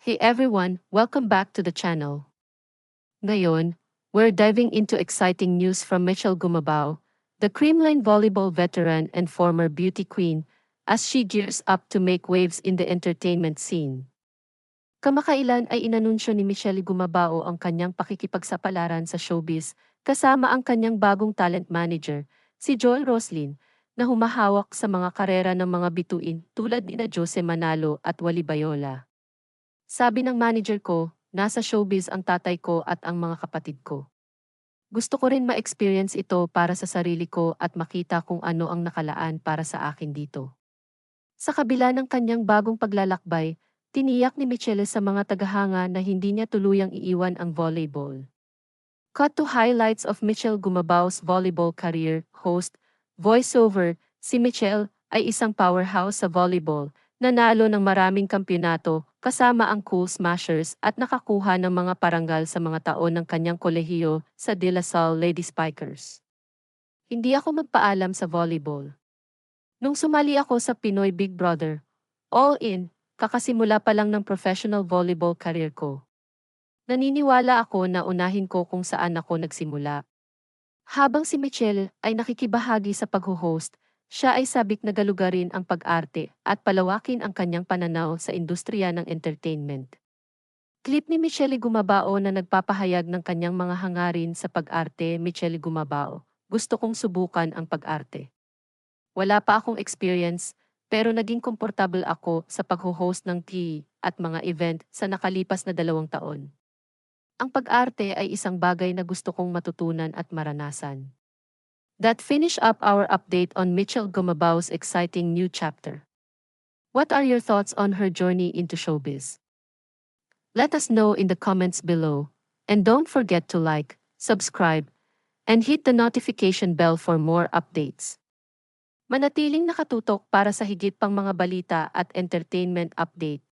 Hey everyone, welcome back to the channel. Ngayon, we're diving into exciting news from Michelle Gumabao, the Creamline volleyball veteran and former beauty queen, as she gears up to make waves in the entertainment scene. Kamakailan ay inanunsyo ni Michelle Gumabao ang kanyang pakikipagsapalaran sa showbiz kasama ang kanyang bagong talent manager, si Joel Roslin, na humahawak sa mga karera ng mga bituin tulad ni na Jose Manalo at Wally Bayola. Sabi ng manager ko, nasa showbiz ang tatay ko at ang mga kapatid ko. Gusto ko rin ma-experience ito para sa sarili ko at makita kung ano ang nakalaan para sa akin dito. Sa kabila ng kanyang bagong paglalakbay, tiniyak ni Michelle sa mga tagahanga na hindi niya tuluyang iiwan ang volleyball. Cut to highlights of Michelle Gumabao's volleyball career, host, voiceover, si Michelle ay isang powerhouse sa volleyball, nanalo ng maraming kampyonato, kasama ang Cool Smashers at nakakuha ng mga parangal sa mga taon ng kanyang kolehiyo sa De La Salle Lady Spikers. Hindi ako magpaalam sa volleyball. Nung sumali ako sa Pinoy Big Brother, all in, kakasimula pa lang ng professional volleyball career ko. Naniniwala ako na unahin ko kung saan ako nagsimula. Habang si Michelle ay nakikibahagi sa pag-host, siya ay sabik na galugarin ang pag-arte at palawakin ang kanyang pananaw sa industriya ng entertainment. Clip ni Michelle Gumabao na nagpapahayag ng kanyang mga hangarin sa pag-arte Michelle Gumabao, gusto kong subukan ang pag-arte. Wala pa akong experience, pero naging komportable ako sa pag-host ng tea at mga event sa nakalipas na dalawang taon. Ang pag-arte ay isang bagay na gusto kong matutunan at maranasan. That finish up our update on Mitchell Gumabao's exciting new chapter. What are your thoughts on her journey into showbiz? Let us know in the comments below, and don't forget to like, subscribe, and hit the notification bell for more updates. Manatiling nakatutok para sa higit pang mga balita at entertainment update.